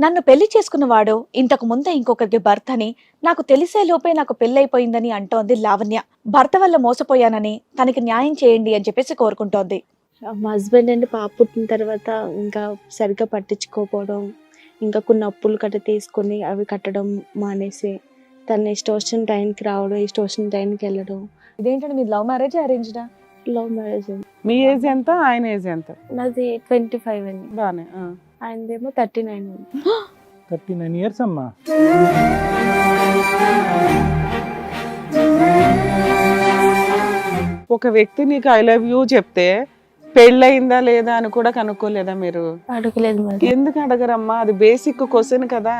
నన్ను పెళ్ళి చేసుకున్నవాడు ఇంతకు ముందే ఇంకొకరికి భర్తని నాకు తెలిసే లోపే నాకు పెళ్ళైపోయిందని అంటోంది లావణ్య. భర్త వల్ల మోసపోయానని తనకి న్యాయం చేయండి అని చెప్పేసి కోరుకుంటోంది. మా హస్బెండ్ అండి పాప పుట్టిన తర్వాత ఇంకా సరిగ్గా పట్టించుకోకపోవడం ఇంకా కొన్ని అప్పులు కట్ట తీసుకొని అవి కట్టడం మానేసి తన ఇష్టం వచ్చిన టైంకి రావడం ఇష్టం వచ్చిన టైంకి వెళ్ళడం. ఇదేంటంటే మీరు లవ్ మ్యారేజ్ అరేంజ్డా లవ్ మ్యారేజ్. మీ ఏజ్ ఎంత ఆయన ఏజ్ ఎంత? నాది ట్వంటీ ఫైవ్ అండి. బానే ఆ. ఆయనదేమో thirty nine thirty nine years అమ్మా. ఒక వ్యక్తి నీకు ఐ లవ్ యూ చెప్తే పెళ్ళయిందా లేదా అని కూడా కనుక్కోలేదా మీరు? అడగలేదు ఎందుకు అడగరమ్మా? అది బేసిక్ క్వశ్చన్ కదా.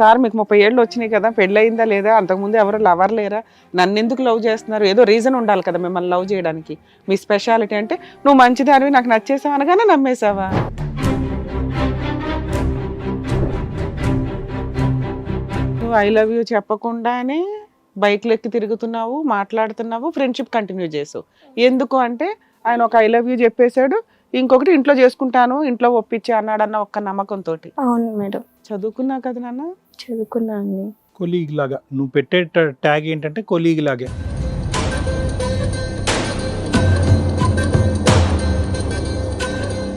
సార్ మీకు ముప్పై ఏళ్ళు వచ్చినాయి కదా. పెళ్ళయిందా లేదా? అంతకుముందు ఎవరు లవర్ లేరా? నన్ను ఎందుకు లవ్ చేస్తున్నారు? ఏదో రీజన్ ఉండాలి కదా మిమ్మల్ని లవ్ చేయడానికి. మీ స్పెషాలిటీ అంటే నువ్వు మంచిదానివి నాకు నచ్చేసావు అనగానే నమ్మేశావా? నువ్వు ఐ లవ్ యూ చెప్పకుండానే బైక్లు ఎక్కి తిరుగుతున్నావు మాట్లాడుతున్నావు ఫ్రెండ్షిప్ కంటిన్యూ చేసావు. ఎందుకు అంటే ఆయన ఒక ఐ లవ్ యూ చెప్పేశాడు ఇంకొకటి ఇంట్లో చేసుకుంటాను ఇంట్లో ఒప్పించి అన్నాడన్న ఒక్క నమ్మకంతో అవును మేడం. చదువుకున్నావు కదా నాన్న? చదువుకున్నా అండి. కొలీగ్ లాగా నువ్వు పెట్టే ట్యాగ్ ఏంటంటే కొలీగ్ లాగే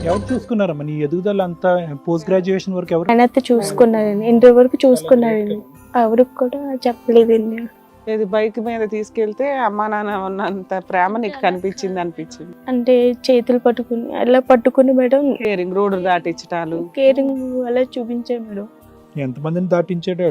ఎవరు చూసుకున్నారమ్మా? నీ ఎదుగుదల అంతా పోస్ట్ గ్రాడ్యుయేషన్ వరకు ఎవరు ఆయన అయితే చూసుకున్నారండి ఇంటర్ వరకు చూసుకున్నారండి ఎవరికి కూడా చెప్పలేదండి. ఏది బైక్ మీద తీసుకెళ్తే అమ్మా నాన్న ఉన్నంత ప్రేమ నీకు కనిపించింది అనిపించింది? అంటే చేతులు పట్టుకుని అలా పట్టుకుని మేడం కేరింగ్ రోడ్డు దాటించటాలు. కేరింగ్ అలా చూపించారు మేడం. ఎంతమందిని దాటించాడు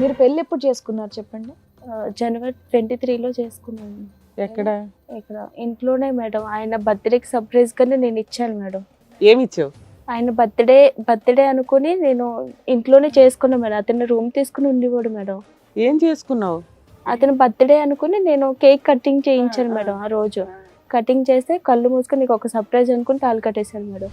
మీరు పెళ్ళి ఎప్పుడు చేసుకున్నారు చెప్పండి? ఆ, జనవరి ట్వంటీ త్రీలో చేసుకున్నాను. ఎక్కడ? ఇక్కడ ఇంట్లోనే మేడం. ఆయన బర్త్డేకి సర్ప్రైజ్ గానే నేను ఇచ్చాను మేడం. ఏమి ఇచ్చావు ఆయన బర్త్డే బర్త్డే అనుకుని నేను ఇంట్లోనే చేసుకున్నాను మేడం. అతను రూమ్ తీసుకుని ఉండేవాడు మేడం. ఏం చేసుకున్నావు? అతను బర్త్డే అనుకుని నేను కేక్ కటింగ్ చేయించాను మేడం ఆ రోజు. కటింగ్ చేస్తే కళ్ళు మూసుకొని నీకు ఒక సర్ప్రైజ్ అనుకుని తాళి కట్టేశాను మేడం.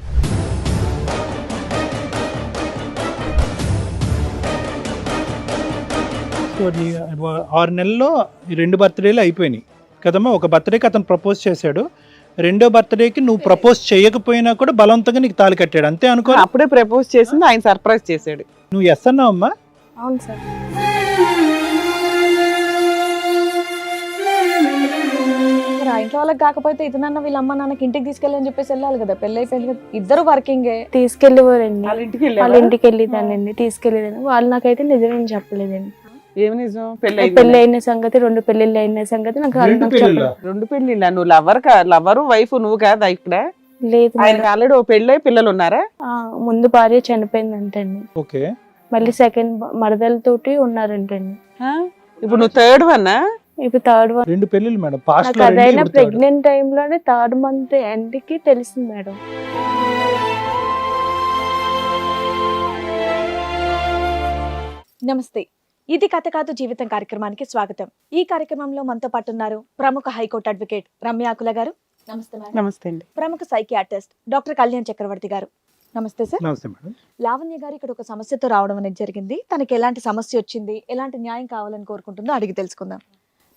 ఆరు నెలల్లో ఈ రెండు బర్త్డేలు అయిపోయినాయి. కదమ్మా ఒక బర్త్డేకి అతను ప్రపోజ్ చేశాడు. రెండో బర్త్డేకి నువ్వు ప్రపోజ్ చేయకపోయినా కూడా బలవంతంగా నీకు తాళి కట్టాడు. అంతే అనుకో అప్పుడే ప్రపోజ్ చేసింది ఆయన సర్ప్రైజ్ చేశాడు. నువ్వు ఎస్ అన్నావమ్మా అవును సార్. ఆ ఇంట్లో వాళ్ళకి కాకపోతే ఇతనన్న వీళ్ళ అమ్మ నాన్నకి ఇంటికి తీసుకెళ్ళి అని చెప్పేసి వెళ్ళాలి కదా. పెళ్ళి అయిపోయింది కదా. ఇద్దరు వర్కింగే తీసుకెళ్ళేవారండి. వాళ్ళ ఇంటికి వాళ్ళ? ఇంటికి వెళ్ళేదానండి తీసుకెళ్ళేదాన్ని. వాళ్ళు నాకైతే నిజమేం చెప్పలేదండి. ఏమి నిజం? పెళ్ళి పెళ్ళి అయిందా? అయిన సంగతి రెండు పెళ్ళిళ్ళు అయిన సంగతి నాకు రెండు పెళ్ళిళ్ళా? రెండు పెళ్ళిళ్ళ? నువ్వు లవర్ లవరు వైఫ్ నువ్వు కాదా ఇక్కడ లేదు ఆయన మేడం. ఆల్రెడీ ఓ పెళ్ళై పిల్లలు ఉన్నారా? ఆ, ముందు భార్య చనిపోయిందంటండి. ఓకే. మళ్ళీ సెకండ్ మరదలతోటి ఉన్నారంటండి. ఆ? ఇప్పుడు నువ్వు థర్డ్ వన్నా ఇప్పుడు థర్డ్ వన్ రెండు పెళ్ళిళ్ళు మేడం. పాస్ట్ నాకు లో రెండు, అదైనా ఇప్పుడు third. ప్రెగ్నెంట్ టైంలోనే థర్డ్ మంత్ ఎండ్కి తెలిసింది మేడం. నమస్తే. ఇది కథ కాదు జీవితం కార్యక్రమానికి స్వాగతం. ఈ కార్యక్రమంలో మనతో పాటు ఉన్నారు ప్రముఖ హైకోర్టు అడ్వకేట్ రమ్యాకుల గారు. నమస్తే మేడం. నమస్తే అండి. ప్రముఖ సైకియాట్రిస్ట్ డాక్టర్ కళ్యాణ్ చక్రవర్తి గారు. నమస్తే సార్. నమస్తే మేడం. లావణ్య గారు ఇక్కడ ఒక సమస్యతో రావడం అనేది జరిగింది. తనకి ఎలాంటి సమస్య వచ్చింది ఎలాంటి న్యాయం కావాలని కోరుకుంటుందో అడిగి తెలుసుకుందాం.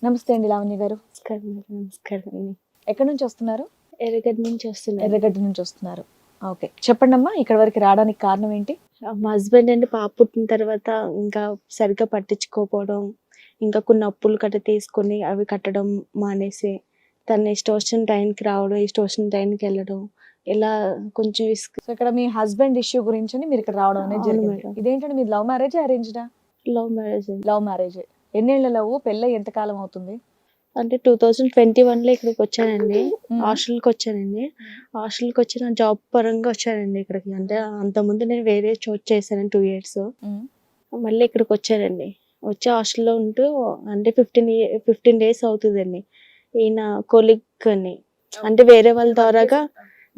నమస్తే అండి లావణ్య గారు. నమస్కారం అండి. ఎక్కడి నుంచి వస్తున్నారు? ఎర్రగడ్డ నుంచి వస్తున్నారు ఎర్రగడ్డ నుంచి వస్తున్నారు. ఓకే. చెప్పండి అమ్మా ఇక్కడ వరకు రావడానికి కారణం ఏంటి? మా హస్బెండ్ అండి పాప పుట్టిన తర్వాత ఇంకా సరిగ్గా పట్టించుకోకపోవడం ఇంకా కొన్ని అప్పులు కట్ట తీసుకొని అవి కట్టడం మానేసి తన ఇష్టం వచ్చిన టైంకి రావడం ఇష్టం వచ్చిన టైంకి వెళ్ళడం ఇలా కొంచెం ఇసుక సో ఇక్కడ మీ హస్బెండ్ ఇష్యూ గురించి మీరు ఇక్కడ రావడం అనేది జరిగింది. ఇదేంటంటే మీరు లవ్ మ్యారేజ్ అరేంజ్డా లవ్ మ్యారేజ్ లవ్ మ్యారేజ్ ఎన్నేళ్ళ లవ్ పెళ్ళి ఎంత కాలం అవుతుంది? అంటే టూ థౌజండ్ ట్వంటీ వన్లో ఇక్కడికి వచ్చానండి. హాస్టల్కి వచ్చానండి హాస్టల్కి వచ్చిన జాబ్ పరంగా వచ్చానండి ఇక్కడికి. అంటే అంతకుముందు నేను వేరే చోటు చేశాను టూ ఇయర్స్. మళ్ళీ ఇక్కడికి వచ్చానండి. వచ్చి హాస్టల్లో ఉంటూ అంటే ఫిఫ్టీన్ ఫిఫ్టీన్ డేస్ అవుతుందండి. ఈయన కొలిక్ అని అంటే వేరే వాళ్ళ ద్వారాగా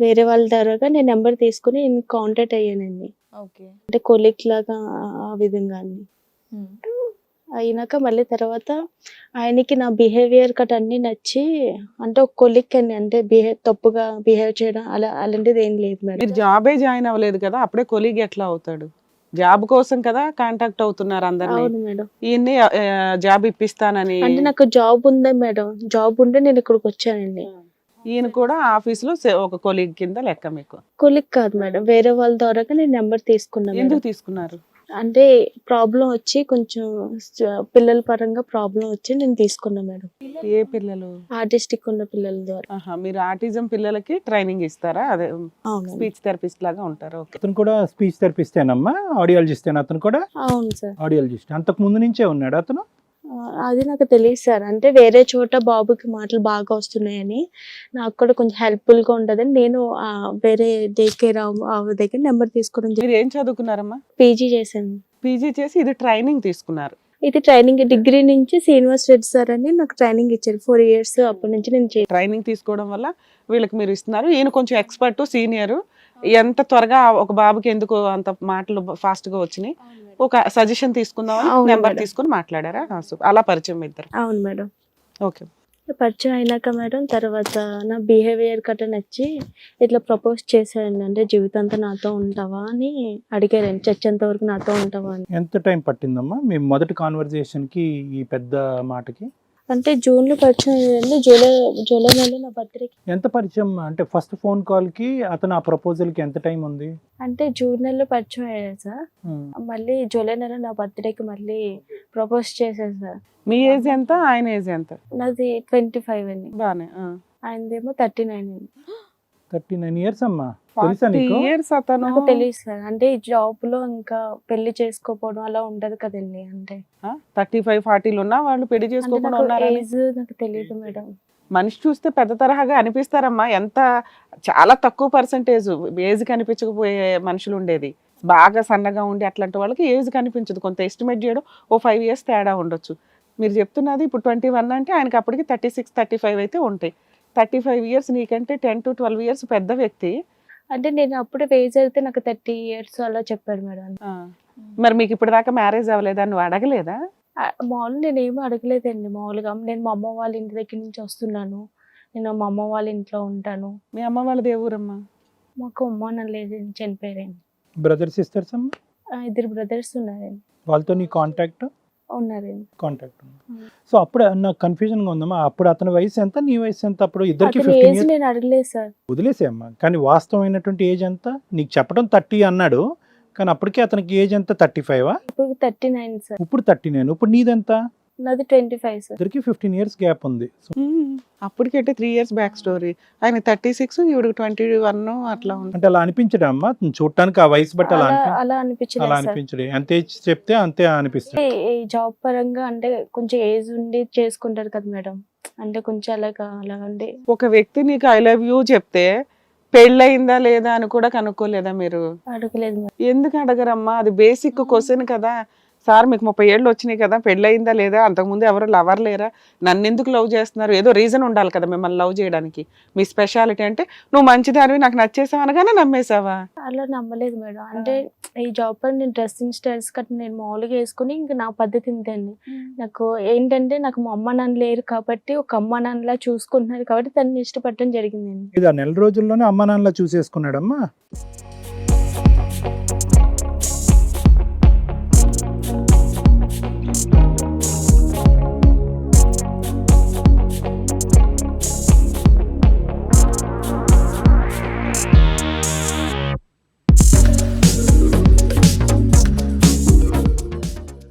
వేరే వాళ్ళ ద్వారాగా నేను నెంబర్ తీసుకుని కాంటాక్ట్ అయ్యానండి. ఓకే. అంటే కొలిక్ లాగా ఆ- విధంగా అండి. అయినాక మళ్ళీ తర్వాత ఆయనకి నా బిహేవియర్ కట్ అన్ని నచ్చి అంటే ఒక కొలిక్ అండి అంటే బిహేవ్ తప్పుగా బిహేవ్ చేయడం అలా అలాంటిది ఏం లేదు మేడం మీరు జాబే జాయిన్ అవ్వలేదు కదా అప్పుడే కొలీగ్ ఎట్లా అవుతాడు? జాబ్ కోసం కదా కాంటాక్ట్ అవుతున్నారు మేడం. ఈయన్ని జాబ్ ఇప్పిస్తానని. అంటే నాకు జాబ్ ఉందా మేడం? జాబ్ ఉంటే నేను ఇక్కడికి వచ్చానండి. ఈయన కూడా ఆఫీసులో సే- ఒక కొలీగ్ కింద లెక్క మీకు. కొలిక్ కాదు మేడం. వేరే వాళ్ళ ద్వారా నేను నెంబర్ తీసుకున్నా మేడం. ఎందుకు తీసుకున్నారు? అంటే ప్రాబ్లం వచ్చి కొంచెం పిల్లల పరంగా ప్రాబ్లం వచ్చి నేను తీసుకున్నా మేడం. ఏ పిల్లలు? ఆర్టిస్టిక్ ఉన్న పిల్లల ద్వారా. ఆహా, మీరు ఆటిజం పిల్లలకి ట్రైనింగ్ ఇస్తారా? అదే స్పీచ్ థెరపిస్ట్ లాగా ఉంటారు. ఓకే అతను కూడా స్పీచ్ థెరపిస్తేనమ్మా ఆడియాలజిస్టేనా అతను కూడా? అవును సార్. ఆడియాలజిస్ట్ అంతకు ముందు నుంచే ఉన్నాడు అతను? అది నాకు తెలియదు సార్. అంటే వేరే చోట బాబుకి మాటలు బాగా వస్తున్నాయని నాకు కూడా కొంచెం హెల్ప్ఫుల్గా ఉంటదని నేను వేరే డే కేర్ దగ్గర నెంబర్ తీసుకోవడం మీరు ఏం చదువుకున్నారమ్మా? పీజీ చేశాను. పీజీ చేసి ఇది ట్రైనింగ్ తీసుకున్నారు. ఇది ట్రైనింగ్ డిగ్రీ నుంచి శ్రీనివాస్ రెడ్డి సార్ అని నాకు ట్రైనింగ్ ఇచ్చారు. ఫోర్ ఇయర్స్ అప్పటి నుంచి నేను ట్రైనింగ్ తీసుకోవడం వల్ల వీళ్ళకి మీరు ఇస్తున్నారు. ఈయన కొంచెం ఎక్స్పర్ట్ సీనియర్. ఎంత త్వరగా ఒక బాబుకి ఎందుకు అంత మాటలు ఫాస్ట్గా వచ్చినాయి? ఒక సజెషన్ తీసుకుందామని అవును నెంబర్. తీసుకుని మాట్లాడారా. అలా పరిచయం ఇద్దరు. అవును మేడం. ఓకే. పరిచయం అయినాక మేడం తర్వాత నా బిహేవియర్ కట్ట నచ్చి ఇట్లా ప్రపోజ్ చేశాను. అంటే జీవితాంతం నాతో ఉంటావా అని అడిగారండి చచ్చేంత వరకు నాతో ఉంటావా అని. ఎంత టైం పట్టిందమ్మా మీ మొదటి కాన్వర్జేషన్కి ఈ పెద్ద మాటకి? అంటే జూన్లో పరిచయం జూలై జూలై నెలలో నా బర్త్డేకి ఎంత పరిచయం? అంటే ఫస్ట్ ఫోన్ కాల్కి అతను ఆ ప్రపోజల్కి ఎంత టైం ఉంది? అంటే జూన్ నెలలో పరిచయం అయ్యారు సార్. ఉమ్. మళ్ళీ జూలై నెల నా బర్త్డేకి మళ్ళీ ప్రపోజ్ చేశారు సార్. మీ ఏజ్ ఎంత? ఆయన ఏజ్ ఎంత? నాది ట్వంటీ ఫైవ్ అండి. బానే ఆయనదేమో థర్టీ నైన్ అండి. థర్టీ నైన్ ఇయర్స్ అమ్మా? తెలుసా నీకు? ఇయర్స్ అతను. నాకు తెలియదు సార్. అంటే జాబ్లో ఇంకా పెళ్ళి చేసుకోపోవడం అలా ఉంటది కదండి అంటే. థర్టీ ఫైవ్ ఫార్టీలు ఉన్నా వాళ్ళు పెళ్ళి అంటే చేసుకోకుండా నాకు ఏజ్ నాకు తెలియదు మేడం. మనిషి చూస్తే పెద్ద తరహాగా అనిపిస్తారమ్మా. ఎంత చాలా తక్కువ పర్సంటేజ్ ఏజ్ కనిపించకపోయే మనుషులు ఉండేది. బాగా సన్నగా ఉండి అట్లాంటి వాళ్ళకి ఏజ్ కనిపించదు. కొంత ఎస్టిమేట్ చేయడం ఓ ఫైవ్ ఇయర్స్ తేడా ఉండొచ్చు. మీరు చెప్తున్నది ఇప్పుడు ట్వంటీ వన్ అంటే ఆయనకి అప్పటికి థర్టీ సిక్స్ థర్టీ ఫైవ్ అయితే ఉంటాయి. థర్టీ ఫైవ్ ఇయర్స్ నీకంటే టెన్ టు ట్వెల్వ్ ఇయర్స్ పెద్ద వ్యక్తి. అంటే నేను అప్పుడు ఏజ్ అయితే నాకు థర్టీ ఇయర్స్ అలా చెప్పాడు మేడం. ఆ, మరి మీకు ఇప్పుడు దాకా మ్యారేజ్ అవ్వలేదా? నువ్వు అడగలేదా? మామూలుగా నేను ఏమీ అడగలేదండి మామూలుగా. నేను మా అమ్మ వాళ్ళ ఇంటి దగ్గర నుంచి వస్తున్నాను. నేను మా అమ్మ వాళ్ళ ఇంట్లో ఉంటాను. మీ అమ్మ వాళ్ళది ఏ ఊరమ్మా మాకు అమ్మ నాన్న లేదండి చనిపోయారండి. బ్రదర్ సిస్టర్స్ అమ్మా? ఇద్దరు బ్రదర్స్ ఉన్నారండి. వాళ్ళతో నీ కాంటాక్ట్ ఉన్నారండి. కాంటాక్ట్. సో అప్పుడు నాకు కన్ఫ్యూజన్గా ఉందమ్మా అప్పుడు అతని వయసు ఎంత నీ వయసు ఎంత? అప్పుడు ఇద్దరికి అతని ఏజ్ నేను అడగలేదు సార్. వదిలేసేయమ్మా. కానీ వాస్తవమైనటువంటి ఏజ్ ఎంత? నీకు చెప్పడం థర్టీ అన్నాడు. కానీ అప్పటికే అతనికి ఏజ్ ఎంత? థర్టీ ఫైవ్ ఇప్పుడు థర్టీ నైన్ సార్. ఇప్పుడు థర్టీ నైన్ ఇప్పుడు నీదెంత? నాది ట్వంటీ ఫైవ్ సార్ ఇద్దరికి ఫిఫ్టీన్ ఇయర్స్ గ్యాప్ ఉంది. సో. అప్పటికంటే త్రీ ఇయర్స్ బ్యాక్ స్టోరీ ఆయన థర్టీ సిక్స్ ఈవిడ ట్వంటీ వన్ అట్లా ఉంది అంటే అలా అనిపించడం అమ్మా? చూడటానికి ఆ వయసు బట్టి అలా అలా అనిపి అలా అలా అనిపించలేదు సార్ అనిపించడు. ఎంత ఏజ్ చెప్తే అంతే అనిపిస్తుంది. ఈ జాబ్ పరంగా అంటే కొంచెం ఏజ్ ఉండి చేసుకుంటారు కదా మేడం. అంటే కొంచెం అలాగా అలా ఉండి. ఒక వ్యక్తి నీకు ఐ లవ్ యూ చెప్తే పెళ్ళయిందా లేదా అని కూడా కనుక్కోలేదా మీరు? అడగలేదు మేడం. ఎందుకు అడగరమ్మా? అది బేసిక్ క్వశ్చన్ కదా. సార్ మీకు ముప్పై ఏళ్ళు వచ్చినాయి కదా పెళ్ళయిందా లేదా? అంతకుముందు ఎవరు లవర్ లేరా? నన్ను ఎందుకు లవ్ చేస్తున్నారు? ఏదో రీజన్ ఉండాలి కదా మిమ్మల్ని లవ్ చేయడానికి. మీ స్పెషాలిటీ అంటే నువ్వు మంచిదానివి నాకు నచ్చేసావు అనగానే నమ్మేశావా? అలా నమ్మలేదు మేడం. అంటే ఈ జాబ్ పని నేను డ్రెస్సింగ్ స్టైల్స్ కట్ట నేను మామూలుగా వేసుకుని ఇంకా నా పద్ధతి ఇంతండి. నాకు ఏంటంటే నాకు మా అమ్మ నాన్న లేరు కాబట్టి ఒక అమ్మ నాన్నలా చూసుకుంటున్నారు కాబట్టి తనని ఇష్టపడటం జరిగిందండి. ఇది ఆ నెల రోజుల్లోనే అమ్మా నాన్నలా చూసేసుకున్నాడమ్మా?